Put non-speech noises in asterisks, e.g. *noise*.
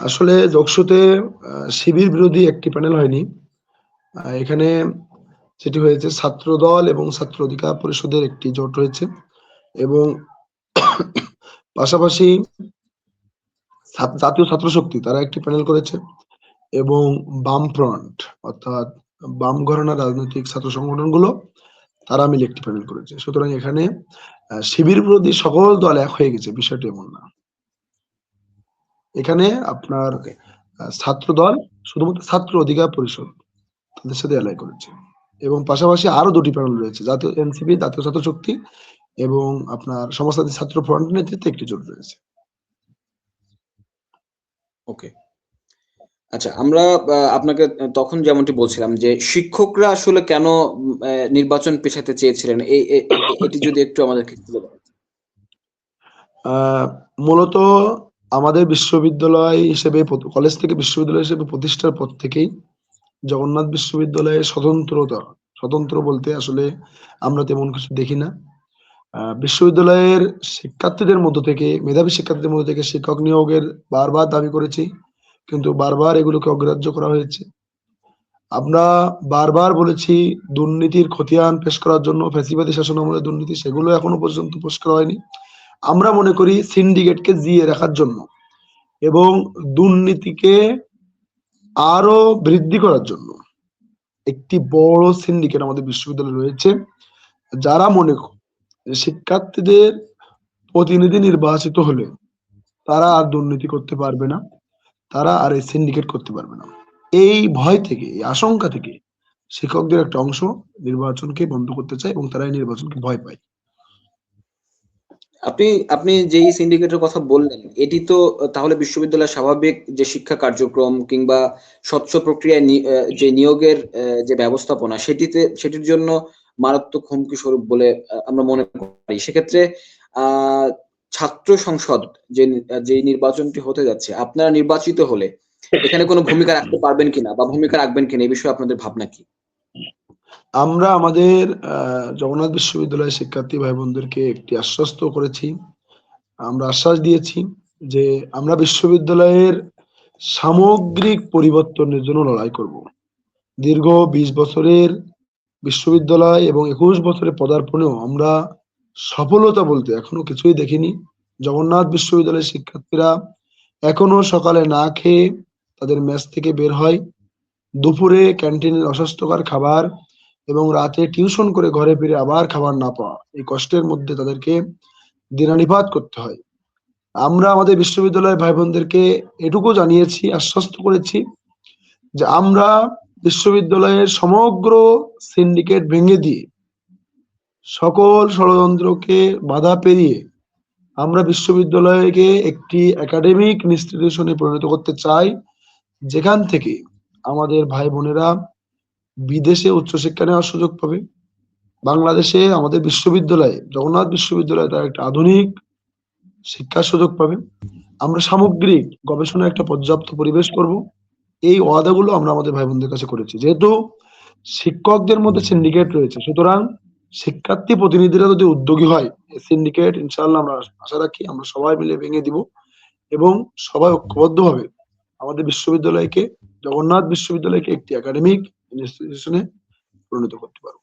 আসলে যোগসুতে শিবির বিরোধী একটি প্যানেল হয়নি। এখানে যেটি হয়েছে ছাত্র দল এবং ছাত্র অধিকার পরিষদের একটি জোট রয়েছে এবং *coughs* পাশাপাশি জাতীয় ছাত্র শক্তি তারা একটি প্যানেল করেছে এবং বাম ফ্রন্ট অর্থাৎ বাম ঘরানার রাজনৈতিক ছাত্র সংগঠনগুলো, তারা মিলে একটি প্যানেল করেছে। সুতরাং এখানে শিবির বিরোধী সকল দল এক হয়ে গেছে, বিষয়টি এমন না। এখানে আপনার ছাত্র দল শুধুমাত্র ছাত্র অধিকার পরিষদ তাদের সাথে অ্যালাই করেছে। এবং পাশাপাশি আরও দুটি প্যানেল রয়েছে জাতীয় এনসিপি জাতীয় ছাত্র শক্তি এবং আপনার সমাজতান্ত্রিক ছাত্র ফ্রন্ট নেতৃত্বে একটি জোট রয়েছে। ওকে আচ্ছা আমরা আপনাকে তখন যেমনটি বলছিলাম যে শিক্ষকরা আসলে কেন নির্বাচন পেছাতে চেয়েছিলেন এই এটি যদি একটু আমাদেরকে মূলত আমাদের বিশ্ববিদ্যালয় হিসেবে, কলেজ থেকে বিশ্ববিদ্যালয় হিসেবে প্রতিষ্ঠার পর থেকেই জগন্নাথ বিশ্ববিদ্যালয়ের স্বতন্ত্রতা, স্বতন্ত্র বলতে আসলে আমরা তেমন কিছু দেখি না। বিশ্ববিদ্যালয়ের শিক্ষার্থীদের মধ্য থেকে, মেধাবী শিক্ষার্থীদের মধ্য থেকে শিক্ষক নিয়োগের বারবার দাবি করেছি, কিন্তু বারবার এগুলোকে অগ্রাহ্য করা হয়েছে। আমরা বারবার বলেছি, দুর্নীতির খতিয়ান পেশ করার জন্য ফ্যাসিবাদী শাসন আমলের দুর্নীতি সেগুলো এখনও পর্যন্ত পেশ করা হয়নি। আমরা মনে করি সিন্ডিকেটকে জিয়ে রাখার জন্য এবং দুর্নীতিকে আরও বৃদ্ধি করার জন্য একটি বড় সিন্ডিকেট আমাদের বিশ্ববিদ্যালয়ে রয়েছে। যারা মনে করে শিক্ষার্থীদের প্রতিনিধি নির্বাচিত হলে তারা আর দুর্নীতি করতে পারবে না, তারা আর এই সিন্ডিকেট করতে পারবে না। এই ভয় থেকে, এই আশঙ্কা থেকে শিক্ষকদের একটা অংশ নির্বাচনকে বন্ধ করতে চায় এবং তারা এই নির্বাচনকে ভয় পায়। আপনি আপনি যেই সিন্ডিকেটের কথা বললেন, এটি তো, তাহলে বিশ্ববিদ্যালয়ের স্বাভাবিক যে শিক্ষা কার্যক্রম কিংবা স্বচ্ছ প্রক্রিয়ায় যে নিয়োগের যে ব্যবস্থাপনা, সেটিতে, সেটির জন্য মারাত্মক হুমকি স্বরূপ বলে আমরা মনে করি। সেক্ষেত্রে, আহ, ছাত্র সংসদ যে যে নির্বাচনটি হতে যাচ্ছে, আপনারা নির্বাচিত হলে এখানে কোনো ভূমিকা রাখতে পারবেন কিনা বা ভূমিকা রাখবেন কিনা এই বিষয়ে আপনাদের ভাবনা কি? আমরা আমাদের জগন্নাথ বিশ্ববিদ্যালয়ের শিক্ষার্থী ভাই বোনদেরকে একটি আশ্বস্ত করেছি। আমরা আশ্বাস দিয়েছি যে আমরা বিশ্ববিদ্যালয়ের সামগ্রিক পরিবর্তনের জন্য লড়াই করব। দীর্ঘ বিশ বছরের বিশ্ববিদ্যালয় এবং একুশ বছরের পদার্পণেও আমরা সফলতা বলতে এখনও কিছুই দেখিনি। জগন্নাথ বিশ্ববিদ্যালয়ের শিক্ষার্থীরা এখনও সকালে না খেয়ে তাদের মেস থেকে বের হয়। দুপুরে ক্যান্টিনের অস্বাস্থ্যকর খাবার এবং রাতে টিউশন করে ঘরে ফিরে আবার খাবার না পাওয়া, এই কষ্টের মধ্যে তাদেরকে দিনানিপাত করতে হয়। আমরা আমাদের বিশ্ববিদ্যালয়ের ভাই বোনদেরকে এটুকু জানিয়েছি, আশ্বস্ত করেছি যে আমরা বিশ্ববিদ্যালয়ের সমগ্র সিন্ডিকেট ভেঙে দিয়ে সকল ষড়যন্ত্রকে বাধা পেরিয়ে আমরা বিশ্ববিদ্যালয়কে একটি একাডেমিক ইনস্টিটিউশনে পরিণত করতে চাই, যেখান থেকে আমাদের ভাই বোনেরা বিদেশে উচ্চশিক্ষা নেওয়ার সুযোগ পাবে। বাংলাদেশে আমাদের বিশ্ববিদ্যালয়ে, জগন্নাথ বিশ্ববিদ্যালয়ে তারা একটা আধুনিক শিক্ষার সুযোগ পাবে। আমরা সামগ্রিক গবেষণার একটা পর্যাপ্ত পরিবেশ করব। এই ওয়াদাগুলো আমরা আমাদের ভাই বোনদের কাছে করেছি। যেহেতু শিক্ষকদের মধ্যে সিন্ডিকেট রয়েছে, সুতরাং শিক্ষার্থী প্রতিনিধিরা যদি উদ্যোগী হয় সিন্ডিকেট ইনশাল্লাহ আমরা আশা রাখি আমরা সবাই মিলে ভেঙে দিব এবং সবাই ঐক্যবদ্ধভাবে আমাদের বিশ্ববিদ্যালয়কে, জগন্নাথ বিশ্ববিদ্যালয়কে একটি একাডেমিক ইনস্টিটিউশনে পরিণত করতে পারব